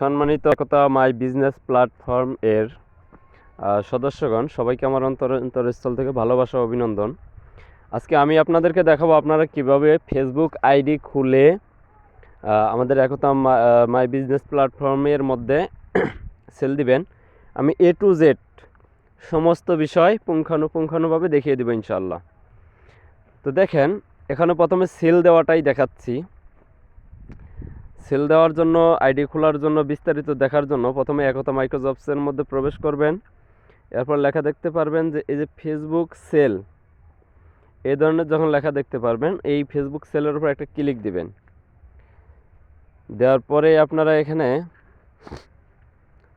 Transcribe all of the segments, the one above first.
সম্মানিত একতা my business platform এর সদস্যগণ, সবাইকে আমার অন্তর, অন্তরস্থল থেকে ভালোবাসা অভিনন্দন। আজকে আমি আপনাদেরকে দেখাবো আপনারা কীভাবে ফেসবুক আইডি খুলে আমাদের একতা মাই বিজনেস প্ল্যাটফর্মের মধ্যে সেল দিবেন। আমি এ টু জেড সমস্ত বিষয় পুঙ্খানুপুঙ্খানুভাবে দেখিয়ে দেবো ইনশাল্লাহ তো দেখেন, এখানে প্রথমে সেল দেওয়াটাই দেখাচ্ছি। সেল দেওয়ার জন্য, আইডি খোলার জন্য, বিস্তারিত দেখার জন্য প্রথমে একতা মাইক্রোজবসের মধ্যে প্রবেশ করবেন। এরপর লেখা দেখতে পারবেন যে, এই যে ফেসবুক সেল এই ধরনের যখন লেখা দেখতে পারবেন, এই ফেসবুক সেলের উপর একটা ক্লিক দিবেন। দেওয়ার পরে আপনারা এখানে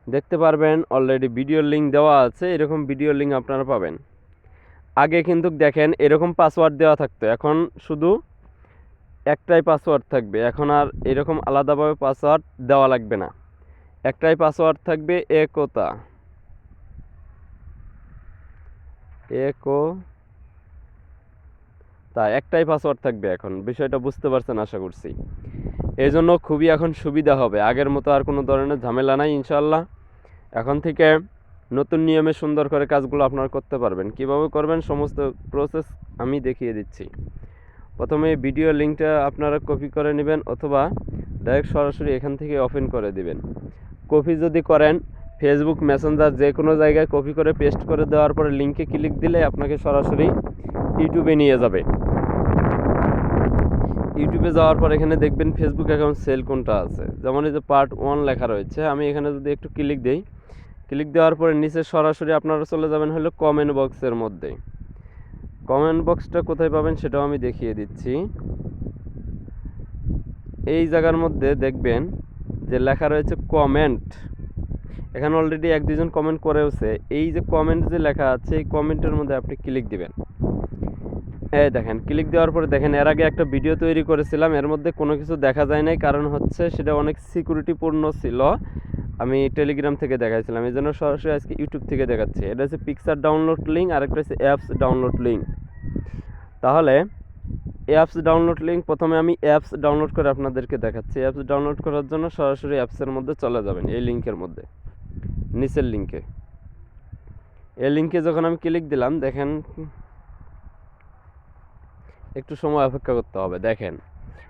দেখতে পারবেন অলরেডি ভিডিও লিঙ্ক দেওয়া আছে, এরকম ভিডিও লিঙ্ক আপনারা পাবেন। আগে কিন্তু দেখেন, এরকম পাসওয়ার্ড দেওয়া থাকতো। এখন শুধু একটাই পাসওয়ার্ড থাকবে। এখন আর এরকম আলাদাভাবে পাসওয়ার্ড দেওয়া লাগবে না। একটাই পাসওয়ার্ড থাকবে একতা। একো। তা একটাই পাসওয়ার্ড থাকবে এখন। বিষয়টা বুঝতে পারছেন আশা করছি। এই জন্য খুবই এখন সুবিধা হবে। আগের মতো আর কোনো ধরনের ঝামেলা নাই ইনশাল্লাহ এখন থেকে নতুন নিয়মে সুন্দর করে কাজগুলো আপনারা করতে পারবেন। কীভাবে করবেন সমস্ত প্রসেস আমি দেখিয়ে দিচ্ছি। প্রথমে ভিডিও লিঙ্কটা আপনারা কপি করে নেবেন অথবা ডাইরেক্ট সরাসরি এখান থেকে ওপেন করে দিবেন। কপি যদি করেন ফেসবুক মেসেঞ্জার যে কোনো জায়গায় কপি করে পেস্ট করে দেওয়ার পরে লিঙ্কে ক্লিক দিলে আপনাকে সরাসরি ইউটিউবে নিয়ে যাবে। ইউটিউবে যাওয়ার পর এখানে দেখবেন ফেসবুক অ্যাকাউন্ট সেল কোনটা আছে। যেমন এই যে পার্ট ওয়ান লেখা রয়েছে, আমি এখানে যদি একটু ক্লিক দিই, ক্লিক দেওয়ার পরে নিচে সরাসরি আপনারা চলে যাবেন হলো কমেন্ট বক্সের মধ্যে। কমেন্ট বক্সটা কোথায় পাবেন সেটাও আমি দেখিয়ে দিচ্ছি। এই জায়গার মধ্যে দেখবেন যে লেখা রয়েছে কমেন্ট। এখানে অলরেডি এক দুজন কমেন্ট করেওছে। এই যে কমেন্ট যে লেখা আছে, এই কমেন্টের মধ্যে আপনি ক্লিক দিবেন। এই দেখেন, ক্লিক দেওয়ার পরে দেখেন, এর আগে একটা ভিডিও তৈরি করেছিলাম, এর মধ্যে কোনো কিছু দেখা যায় নাই, কারণ হচ্ছে সেটা অনেক সিকিউরিটিপূর্ণ ছিল। আমি টেলিগ্রাম থেকে দেখাইছিলাম এই জন্য সরাসরি আজকে ইউটিউব থেকে দেখাচ্ছি। এটা হচ্ছে পিকচার ডাউনলোড লিঙ্ক আর একটা হচ্ছে অ্যাপস ডাউনলোড লিঙ্ক তাহলে অ্যাপস ডাউনলোড লিঙ্ক প্রথমে আমি অ্যাপস ডাউনলোড করে আপনাদেরকে দেখাচ্ছি। অ্যাপস ডাউনলোড করার জন্য সরাসরি অ্যাপসের মধ্যে চলে যাবেন, এই লিঙ্কের মধ্যে, নিচের লিঙ্কে এই লিঙ্কে যখন আমি ক্লিক দিলাম, দেখেন, একটু সময় অপেক্ষা করতে হবে। দেখেন,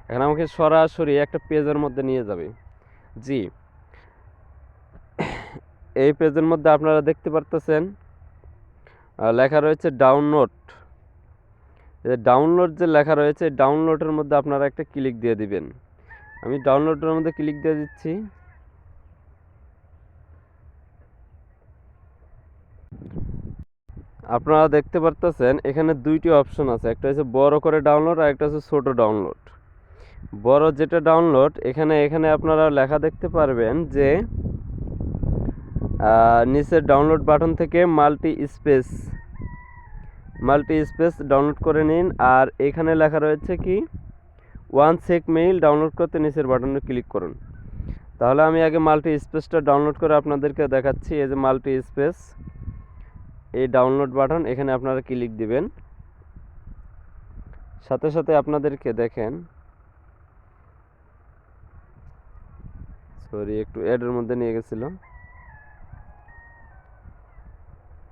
এখন আমাকে সরাসরি একটা পেজের মধ্যে নিয়ে যাবে। জি এই পেজের মধ্যে আপনারা দেখতে পারতেছেন লেখা রয়েছে ডাউনলোড ডাউনলোড যে লেখা রয়েছে ডাউনলোডের মধ্যে আপনারা একটা ক্লিক দিয়ে দিবেন। আমি ডাউনলোডের মধ্যে ক্লিক দিয়ে দিচ্ছি। আপনারা দেখতে পারতেছেন, এখানে দুইটি অপশন আছে। একটা হচ্ছে বড় করে ডাউনলোড আর একটা হচ্ছে ছোট ডাউনলোড বড় যেটা ডাউনলোড এখানে এখানে আপনারা লেখা দেখতে পারবেন যে নিচের ডাউনলোড বাটন থেকে multi space multi space download করে নিন। আর এখানে লেখা রয়েছে কি ওয়ান সেক মেইল ডাউনলোড করতে নিচের বাটনে ক্লিক করুন। তাহলে আমি আগে মাল্টি স্পেসটা ডাউনলোড করে আপনাদেরকে দেখাচ্ছি। এই যে মাল্টি স্পেস এই ডাউনলোড বাটন এখানে আপনারা ক্লিক দিবেন। সাথে সাথে আপনাদেরকে দেখেন সরি একটু অ্যাডের মধ্যে নিয়ে গেছিলাম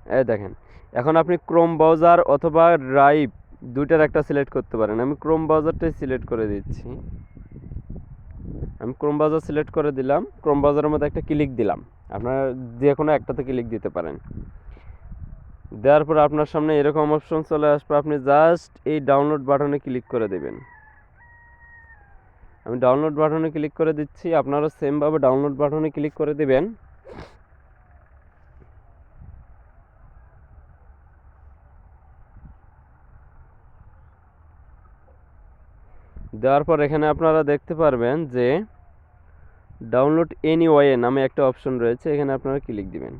এই দেখেন, এখন আপনি ক্রোম ব্রাউজার অথবা ড্রাইভ দুইটার একটা সিলেক্ট করতে পারেন। আমি ক্রোম ব্রাউজারটাই সিলেক্ট করে দিচ্ছি। আমি ক্রোম ব্রাউজার সিলেক্ট করে দিলাম। ক্রোম ব্রাউজারের মধ্যে একটা ক্লিক দিলাম। আপনারা যে কোনো একটাতে ক্লিক দিতে পারেন। দেওয়ার পর আপনার সামনে এরকম অপশন চলে আসবে। আপনি জাস্ট এই ডাউনলোড বাটনে ক্লিক করে দেবেন। আমি ডাউনলোড বাটনে ক্লিক করে দিচ্ছি। আপনারা সেমভাবে ডাউনলোড বাটনে ক্লিক করে দিবেন। দেওয়ার পর এখানে আপনারা দেখতে পারবেন যে ডাউনলোড এনি ওয়ে নামে একটা অপশন রয়েছে, এখানে আপনারা ক্লিক দিবেন।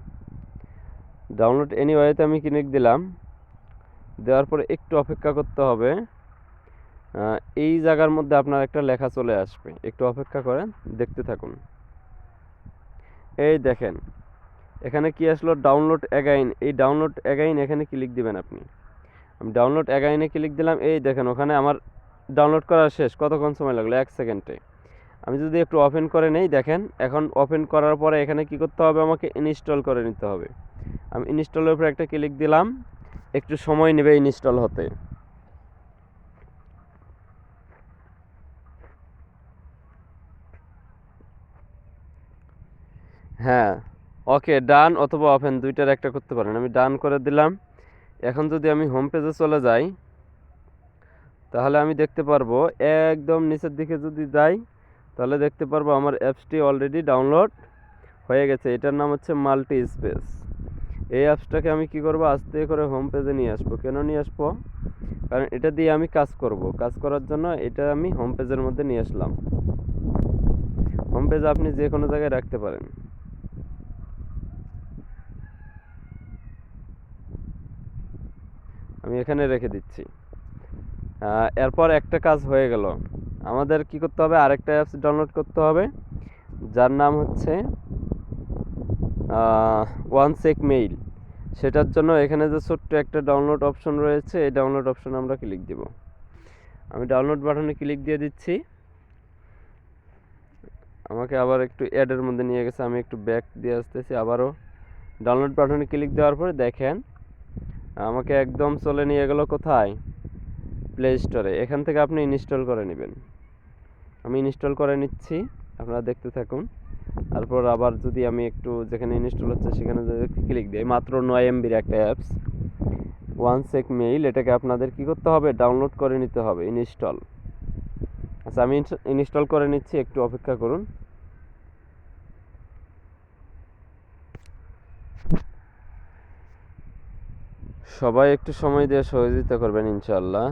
ডাউনলোড এনি ওয়েতে আমি ক্লিক দিলাম, দেওয়ার পরে একটু অপেক্ষা করতে হবে। এই জায়গার মধ্যে আপনার একটা লেখা চলে আসবে, একটু অপেক্ষা করেন, দেখতে থাকুন। এই দেখেন, এখানে কি আসলো? ডাউনলোড অ্যাগাইন এই ডাউনলোড অ্যাগাইন এখানে ক্লিক দিবেন আপনি। আমি ডাউনলোড অ্যাগাইনে ক্লিক দিলাম, এই দেখেন, ওখানে আমার ডাউনলোড করা শেষ, কতক্ষণ সময় লাগল? এক সেকেন্ডে। আমি যদি একটু ওপেন করে নেই, দেখেন, এখন ওপেন করার পরে এখানে কি করতে হবে? আমাকে ইনস্টল করে নিতে হবে। আমি ইনস্টলের উপরে একটা ক্লিক দিলাম, একটু সময় নেবে ইনস্টল হতে। হ্যাঁ ওকে ডান অথবা ওপেন দুইটার একটা করতে পারেন। আমি ডান করে দিলাম। এখন যদি আমি হোম পেজে চলে যাই তাহলে আমি দেখতে পারব, একদম নিচের দিকে যদি যাই, তাহলে দেখতে পারব আমার অ্যাপসটি অলরেডি ডাউনলোড হয়ে গেছে। এটার নাম হচ্ছে মাল্টি স্পেস এই অ্যাপসটাকে আমি কি করব, আস্তে করে হোম পেজে নিয়ে আসব। কেন নিয়ে আসব? কারণ এটা দিয়ে আমি কাজ করব। কাজ করার জন্য এটা আমি হোম পেজের মধ্যে নিয়ে আসলাম। হোম পেজ আপনি যে কোনো জায়গায় রাখতে পারেন। আমি এখানে রেখে দিচ্ছি। এরপর একটা কাজ হয়ে গেল। আমাদের কি করতে হবে? আরেকটা অ্যাপস ডাউনলোড করতে হবে, যার নাম হচ্ছে ওয়ান সেক মেইল সেটার জন্য এখানে যে ছোট্ট একটা ডাউনলোড অপশন রয়েছে, এই ডাউনলোড অপশনে আমরা ক্লিক দিব। আমি ডাউনলোড বাটনে ক্লিক দিয়ে দিচ্ছি। আমাকে আবার একটু অ্যাডের মধ্যে নিয়ে গেছে, আমি একটু ব্যাক দিয়ে আসতেছি আবারও। ডাউনলোড বাটনে ক্লিক দেওয়ার পরে দেখেন, আমাকে একদম চলে নিয়ে গেল কোথায়? প্লে স্টোরে এখান থেকে আপনি ইনস্টল করে নেবেন। আমি ইনস্টল করে নিচ্ছি। আপনারা দেখতে থাকুন। তারপর আবার যদি আমি একটু যেখানে ইনস্টল হচ্ছে সেখানে যদি ক্লিক দিই, মাত্র নয় এমবির একটা অ্যাপস ওয়ান সেক মেইল এটাকে আপনাদের কি করতে হবে? ডাউনলোড করে নিতে হবে ইনস্টল আচ্ছা আমি ইনস্টল করে নিচ্ছি। একটু অপেক্ষা করুন। সবাই একটু সময় দিয়ে সহযোগিতা করবেন ইনশাল্লাহ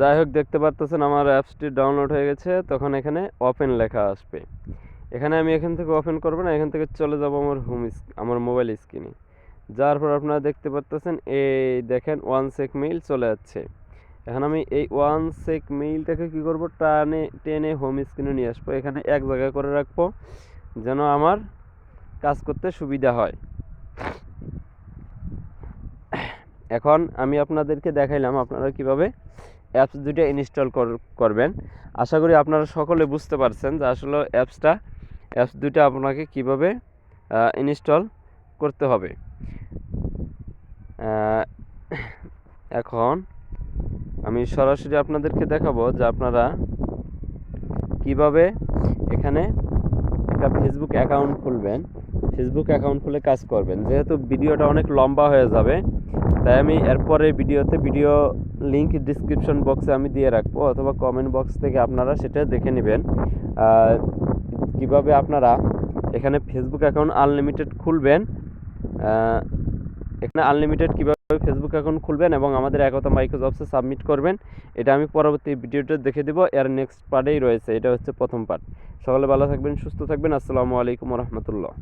যাই হোক, দেখতে পারতেছেন আমার অ্যাপসটি ডাউনলোড হয়ে গেছে, তখন এখানে ওপেন লেখা আসবে। এখানে আমি এখান থেকে ওপেন করব না, এখান থেকে চলে যাব আমার হোম আমার মোবাইল স্ক্রিনে যার পর আপনারা দেখতে পারতেছেন, এই দেখেন ওয়ান সেক মেইল চলে যাচ্ছে। এখন আমি এই ওয়ান সেক মেইলটাকে কি করব, টানে, টেনে হোম স্ক্রিনে নিয়ে আসব। এখানে এক জায়গায় করে রাখব, যেন আমার কাজ করতে সুবিধা হয়। এখন আমি আপনাদেরকে দেখাইলাম আপনারা কীভাবে অ্যাপস দুইটা ইনস্টল করবেন। আশা করি আপনারা সকলে বুঝতে পারছেন যে আসলে অ্যাপসটা অ্যাপস দুইটা আপনাকে কীভাবে ইনস্টল করতে হবে। এখন আমি সরাসরি আপনাদেরকে দেখাবো যে আপনারা কীভাবে এখানে একটা ফেসবুক অ্যাকাউন্ট খুলবেন। ফেসবুক অ্যাকাউন্ট খুলে কাজ করবেন। যেহেতু ভিডিওটা অনেক লম্বা হয়ে যাবে, তাই আমি এরপরে ভিডিওতে ভিডিও লিংক ডিসক্রিপশন বক্সে আমি দিয়ে রাখব, অথবা কমেন্ট বক্স থেকে আপনারা সেটা দেখে নেবেন। কীভাবে আপনারা এখানে ফেসবুক অ্যাকাউন্ট আনলিমিটেড খুলবেন এখানে আনলিমিটেড কীভাবে ফেসবুক অ্যাকাউন্ট খুলবেন এবং আমাদের একতা মাইক্রোজবসে সাবমিট করবেন, এটা আমি পরবর্তী ভিডিওটা দেখে দেবো, এর নেক্সট পার্টেই রয়েছে, এটা হচ্ছে প্রথম পার্ট সকলে ভালো থাকবেন, সুস্থ থাকবেন, আসসালামু আলাইকুম রহমতুল্লাহ।